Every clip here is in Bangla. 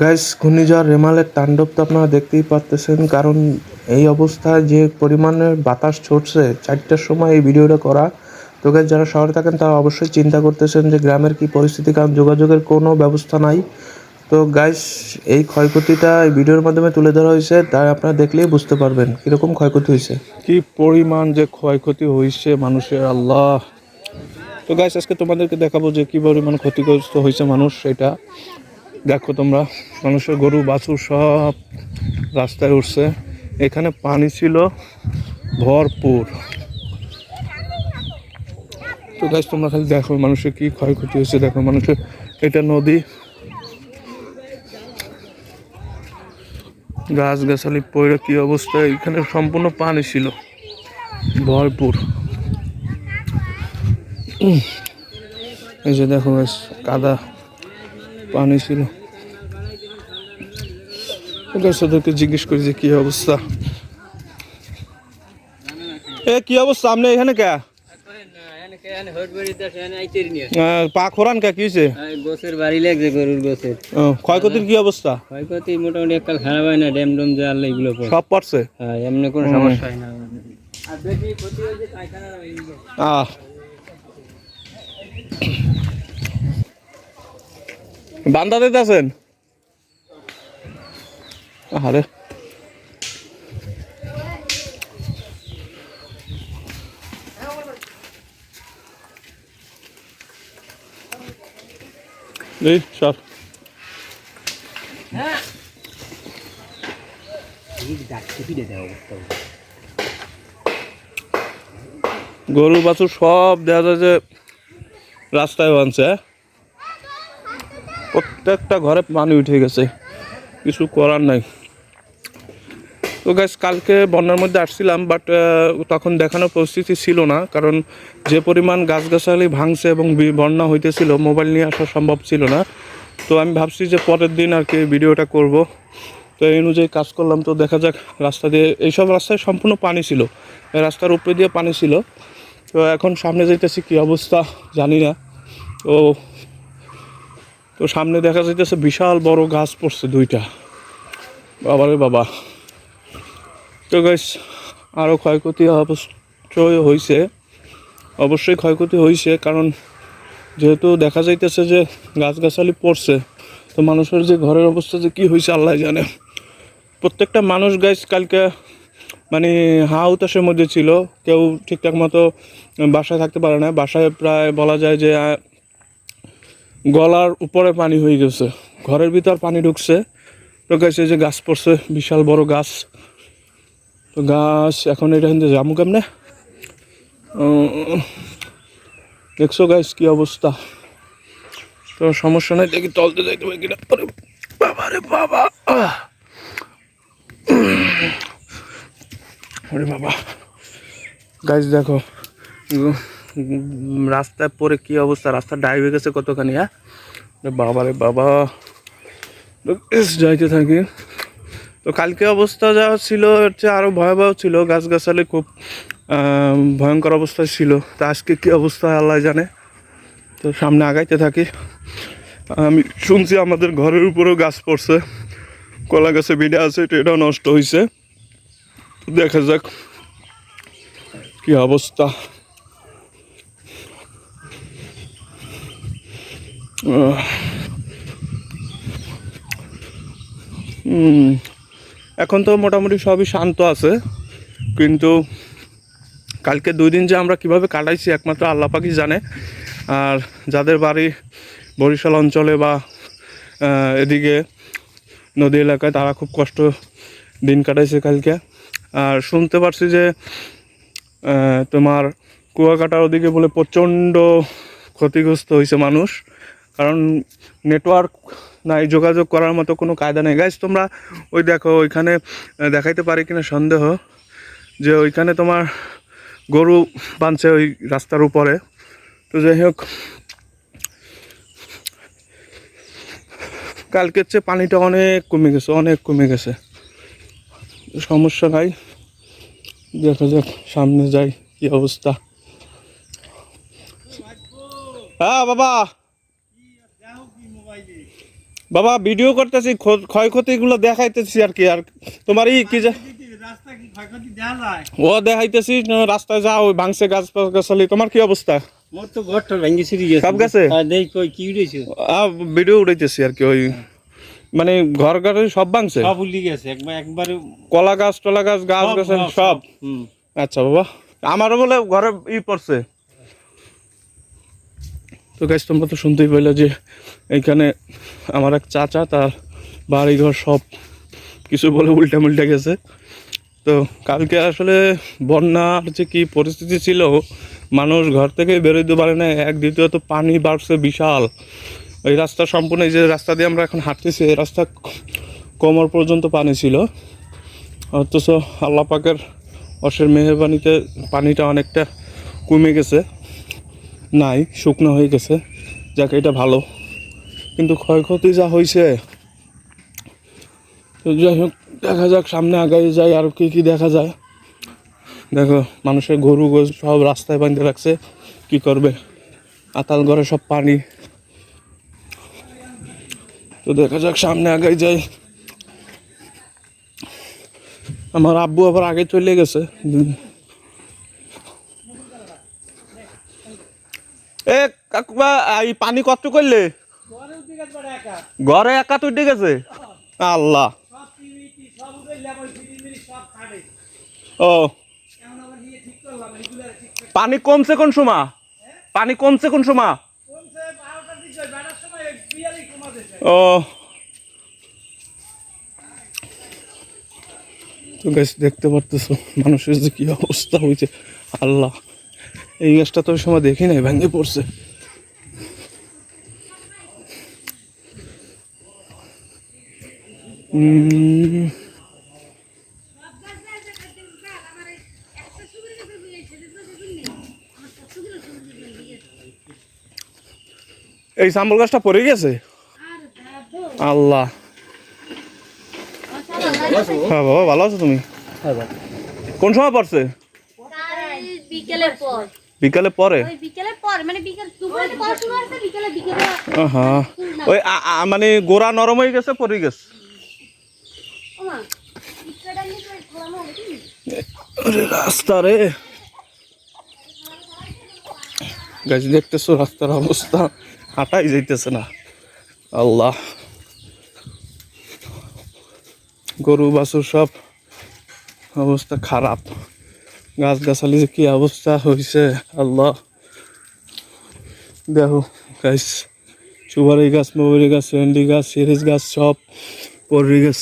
গাইস ঘূর্ণিঝড় রেমালের তাণ্ডব তো আপনারা দেখতেই পারতেছেন, কারণ এই অবস্থায় যে পরিমাণের বাতাস ছড়ছে চারটার সময় এই ভিডিওটা করা। তো গাইস যারা শহরে থাকেন, তারা অবশ্যই চিন্তা করতেছেন যে গ্রামের কি পরিস্থিতি, কারণ যোগাযোগের কোনো ব্যবস্থা নাই। তো গাইস এই ক্ষয়ক্ষতিটা এই ভিডিওর মাধ্যমে তুলে ধরা হয়েছে তাই আপনারা দেখলেই বুঝতে পারবেন কীরকম ক্ষয়ক্ষতি হয়েছে। কি পরিমাণ যে ক্ষয়ক্ষতি হয়েছে মানুষের, আল্লাহ। তো গাইস আজকে তোমাদেরকে দেখাবো যে কী পরিমাণ ক্ষতিগ্রস্ত হয়েছে মানুষ এটা দেখো তোমরা, মানুষের গরু, বাছুর সব রাস্তায় উঠছে। এখানে পানি ছিল ভরপুর। তো গাইস তোমরা খালি দেখো মানুষের কি ক্ষয়ক্ষতি হয়েছে। দেখো মানুষের, এটা নদী। গাছ গাছালি পড়ে কি অবস্থা? এখানে সম্পূর্ণ পানি ছিল। ভরপুর। এই যে দেখো কাদা। পানি ছিল। গাছ ওদেরকে জিজ্ঞেস করি যে কি অবস্থা। এ, কি অবস্থা? আপনি এখানে কে? পা খোরান কে? ক্ষয়ক্ষতির কি অবস্থা? ক্ষয়ক্ষতি মোটামুটি হয় সব পড়ছে হ্যাঁ এমনি হয় আহ। বান্দা দিতে আছেন? আরে গরু বাছুর সব দেখা যায় যে রাস্তায় বানছে হ্যাঁ? প্রত্যেকটা ঘরে পানি উঠে গেছে। কিছু করার নাই। তো গ্যাস কালকে বন্যার মধ্যে আসছিলাম বাট তখন দেখানোর পরিস্থিতি ছিল না, কারণ যে পরিমাণ গাছগাছালি ভাঙছে এবং বন্যা হইতেছিল মোবাইল নিয়ে আসা সম্ভব ছিল না। তো আমি ভাবছি যে পরের দিন আর কি ভিডিওটা করব। তো এই অনুযায়ী কাজ করলাম, তো দেখা যাক রাস্তা দিয়ে, এইসব রাস্তায় সম্পূর্ণ পানি ছিল। রাস্তার উপরে দিয়ে পানি ছিল। তো এখন সামনে যাইতেছি, কি অবস্থা জানি না। তো তো সামনে দেখা যাইতেছে বিশাল বড় গাছ পড়ছে দুইটা। বাবারে বাবা। তো গাইস আরও ক্ষয়ক্ষতি অবশ্যই হয়েছে অবশ্যই ক্ষয়ক্ষতি হয়েছে কারণ যেহেতু দেখা যাইতেছে যে গাছগাছালি পড়ছে, তো মানুষের যে ঘরের অবস্থা যে কী হয়েছে আল্লাহ জানে। প্রত্যেকটা মানুষ গাইস কালকে মানে হা উতাসের মধ্যে ছিল, কেউ ঠিকঠাক মতো বাসায় থাকতে পারে না। বাসায় প্রায় বলা যায় যে গলার উপরে পানি হয়ে গেছে। ঘরের ভিতর পানি ঢুকছে। এই যে গাছ পড়ছে, বিশাল বড় গাছ। তো গাছ, এখন এটা কিন্তু জামু কেমনে? দেখছ গাছ কি অবস্থা? তো সমস্যা নাই, দেখি তলতে যাইতে পারি কিনা। বাবা রে বাবা। ওরে বাবা। গাছ দেখো রাস্তায় পরে কি অবস্থা? রাস্তা ডাই হয়ে গেছে কতখানি হ্যাঁ? ওরে বাবা যাইতে থাকি। তো কালকে অবস্থা যা ছিল হচ্ছে আরও ভয়াবহ ছিল। গাছগাছালি খুব ভয়ঙ্কর অবস্থায় ছিল। তো আজকে কি অবস্থা আল্লাহ জানে। তো সামনে আগাইতে থাকি। আমি শুনছি আমাদের ঘরের উপরেও গাছ পড়ছে। কলা গাছে বিড়ে আছে এটাও নষ্ট হয়েছে দেখা যাক কি অবস্থা আহ। হুম, এখন তো মোটামুটি সবই শান্ত আছে, কিন্তু কালকে দুই দিন যে আমরা কীভাবে কাটাইছি একমাত্র আল্লাহ পাকি জানে। আর যাদের বাড়ি বরিশাল অঞ্চলে বা এদিকে নদী এলাকায় তারা খুব কষ্ট দিন কাটাইছে কালকে। আর শুনতে পারছি যে তোমার কুয়াকাটার ওদিকে বলে প্রচণ্ড ক্ষতিগ্রস্ত হয়েছে মানুষ। কারণ নেটওয়ার্ক নাই, যোগাযোগ করার মতো কোনো কায়দা নেই। গাইজ তোমরা ওই দেখো, ওইখানে দেখাইতে পারি কিনা সন্দেহ যে ওইখানে তোমার গরু বাঁধছে ওই রাস্তার উপরে। তো যাই হোক, কালকের চেয়ে পানিটা অনেক কমে গেছে, অনেক কমে গেছে। সমস্যা নাই, দেখা যাক, সামনে যাই, কি অবস্থা। হ্যাঁ বাবা! বাবা ভিডিও করতেছি ক্ষ- ক্ষয়ক্ষতিগুলো দেখাইতেছি আর কি আর তোমার ই কি ও দেখাইতেছি রাস্তায় যাও ওই ভাঙছে গাছ গাছালি তোমার কি অবস্থা? মোর তো ঘরটা ভেঙে ছিড়ে সব গেছে? কই কি উড়েছে? ভিডিও আর কি ওই মানে ঘর ঘরে সব ভাঙছে? সব উল্লি গেছে একবার একবারে কলা গাছ টলা গাছ গাছ গাছ সব আচ্ছা বাবা আমারও বলে ঘরে ই পড়ছে। তো গাছ তোমরা তো শুনতেই পেলে যে এইখানে আমার এক চাচা, তার বাড়িঘর সব কিছু বলে উল্টা গেছে। তো কালকে আসলে বন্যার যে কি পরিস্থিতি ছিল, মানুষ ঘর থেকে বেরোতে পারে না এক দ্বিতীয়ত পানি বাড়ছে বিশাল। এই রাস্তা সম্পূর্ণ, এই যে রাস্তা দিয়ে আমরা এখন হাঁটতেছি, এই রাস্তা কোমর পর্যন্ত পানি ছিল। অথচ আল্লাহ পাকের অসের মেহরবানিতে পানিটা অনেকটা কমে গেছে। নাই, শুকনো হয়ে গেছে। যাক, এটা ভালো। কিন্তু ক্ষয়ক্ষতি যা হয়েছে যাই হোক, দেখা যাক, সামনে আগাই যায় আর কি কি দেখা যায়। দেখো, মানুষের গরু গোস সব রাস্তায় বাঁধতে রাখছে, কি করবে? আতাল ঘরে সব পানি। তো দেখা যাক, সামনে আগাই যায় আমার আব্বু আবার আগে চলে গেছে। এ কাকুবা এই পানি কত করলে? ঘরে একা তুই গেছে? আল্লাহ। ও। পানি কমছে কোন সময়? পানি কমছে কোন সময়? ও। তো দেখতে পারতেছো মানুষের যে কি অবস্থা হয়েছে। আল্লাহ। এই গাছটা তো সময় দেখি নাই ভেঙে পড়ছে। এই সাম্বল গাছটা পড়ে গেছে? আল্লাহ। হ্যাঁ বাবা ভালো আছো তুমি? কোন সময় পড়ছে? বিকেলের পর। বিকালে পরে? ওই মানে মানে গোড়া নরম হয়ে গেছে পরে গেছে? রাস্তা রে। গাছ দেখতেছো রাস্তার অবস্থা। হাঁটাই যাইতেছে না। আল্লাহ। গরু বাছুর সব অবস্থা খারাপ। গাছ গাছালি কি অবস্থা হয়েছে আল্লাহ। দেখো গাছ সুপারি গাছ মৌরি গাছ, ভেন্ডি গাছ, সিরিজ গাছ, সব পরি গাছ।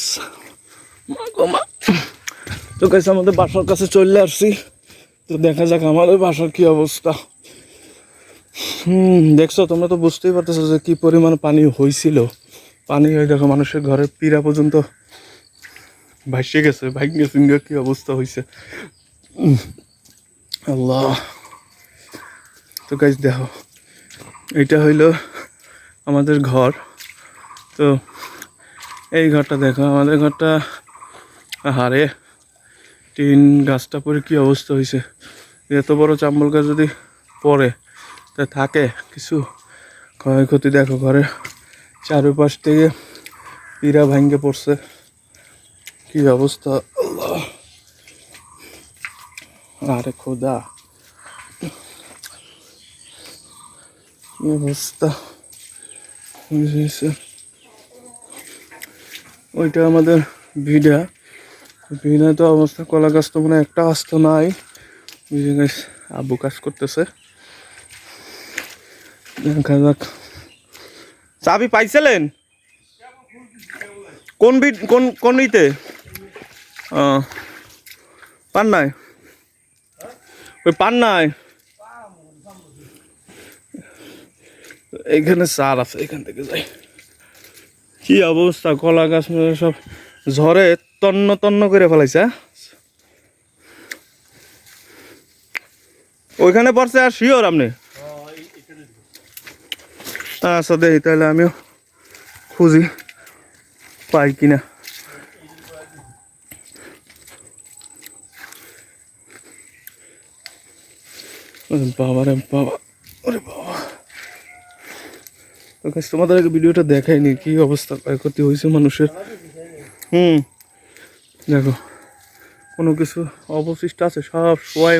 তো গাছ আমাদের বাসার কাছে চলে আসছি। তো দেখা যাক আমাদের বাসার কি অবস্থা। হুম, দেখছ, তোমরা তো বুঝতেই পারতেছো যে কি পরিমাণ পানি হয়েছিল পানি হয়ে দেখো, মানুষের ঘরের পীড়া পর্যন্ত ভাসিয়ে গেছে ভাগ্যে সিঙ্গে কি অবস্থা হয়েছে আল্লাহ। তো গাছ দেখো, এটা হইল আমাদের ঘর। তো এই ঘরটা দেখো, আমাদের ঘরটা হারে টিন গাছটা পরে কি অবস্থা হয়েছে এত বড় চাম্বল গাছ যদি পড়ে, তা থাকে কিছু ক্ষয়ক্ষতি দেখো ঘরের চারপাশ থেকে পিরা ভাঙ্গে পড়ছে। কি অবস্থা? আরে খোদা। কি অবস্থা? ওইটা আমাদের ভিডা। ভিড়ে তো অবস্থা কলা গাছ তো মানে একটা আস্ত নাই। বুঝে গাছ আব্বু কাজ করতেছে। দেখা যাক। চাবি পাইছিলেন? কোন বিট কোন কোন ইতে? পান নাই? ওই পান নাই এইখানে সার আছে, এখান থেকে যাই। কি অবস্থা, কলা গাছ সব ঝড়ে তন্ন তন্ন করে ফেলাইছে হ্যাঁ? ওইখানে পড়ছে আর শিওর আপনি? আচ্ছা দেখি, তাহলে আমিও খুঁজি, পাই কিনা। বাবা রে বাবা, ওরে বাবা। তোমাদের আগে ভিডিওটা দেখাইনি, কি অবস্থা? ক্ষয়ক্ষতি হয়েছে মানুষের। হুম। দেখো, কোনো কিছু অবশিষ্ট আছে, সব সবাই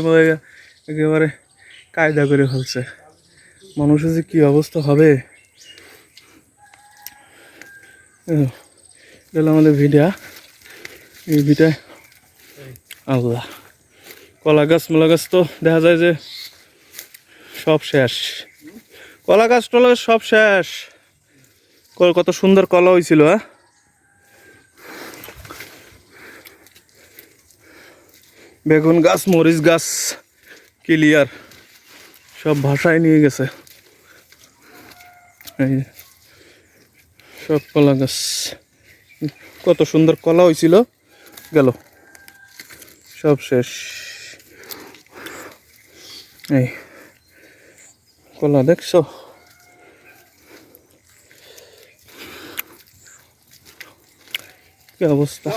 একেবারে কায়দা করে ফেলছে। মানুষের যে কী অবস্থা হবে? গেল আমাদের ভিডিয়া এই ভিটায় আল্লাহ। কলা গাছ, মোলা গাছ তো দেখা যায় যে সব শেষ। কলা গাছ টলা সব শেষ। কত সুন্দর কলা হয়েছিল হ্যাঁ? বেগুন গাছ, মরিচ গাছ, ক্লিয়ার। সব ভাষায় নিয়ে গেছে। সব কলা গাছ। কত সুন্দর কলা হয়েছিল গেল। সব শেষ। এই। কলা দেখছ কি অবস্থা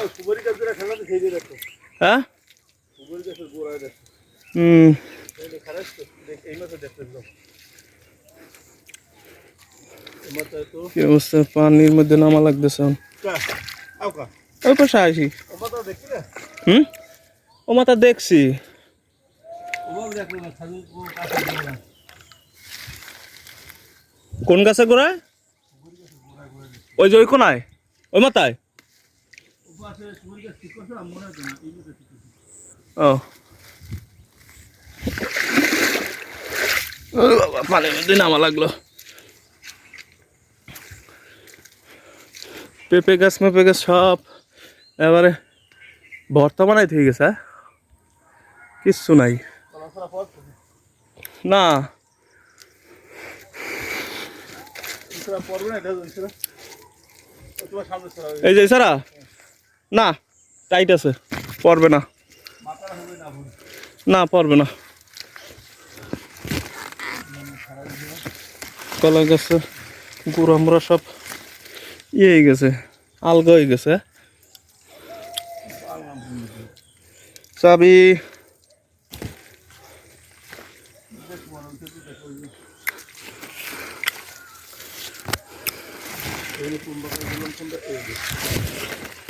হ্যাঁ হুম কি অবস্থা পানির মধ্যে নামা লাগতেছে এখন। ওই পাশে আসি হুম ও মাথা দেখছি কোন গাছে গোড়ায় ওই যে ওই কোনায়? ওই মাথায়? ও। নামা লাগল। পেঁপে গাছ, মেপে গাছ সব এবারে বর্তমানে থেকে গেছে হ্যাঁ? কিচ্ছু নাই। না। এই যে সারা? না টাইট আছে পড়বে না। না পড়বে না। কলা গাছে গুড় আমরা সব ইয়ে হয়ে গেছে আলগা হয়ে গেছে। চাবি।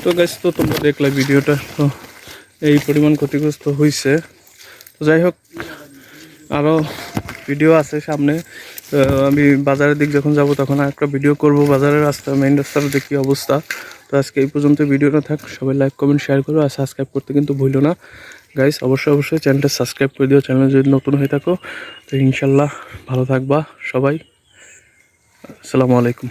তো গাছ তো তোমরা দেখলে ভিডিওটা, তো এই পরিমাণ ক্ষতিগ্রস্ত হয়েছে তো যাই হোক আরও ভিডিও আছে সামনে। আমি বাজারের দিক যখন যাব তখন আর একটা ভিডিও করব। বাজারের রাস্তা মেইন রাস্তার দেখি অবস্থা। তো আজকে এই পর্যন্ত ভিডিওটা থাক। সবাই লাইক কমেন্ট শেয়ার করো আর সাবস্ক্রাইব করতে কিন্তু ভুলো না। গাইস অবশ্যই অবশ্যই চ্যানেলটা সাবস্ক্রাইব করে দিও। চ্যানেল যদি নতুন হয়ে থাকো, তো ইনশাল্লাহ ভালো থাকবা সবাই। আসসালামু আলাইকুম।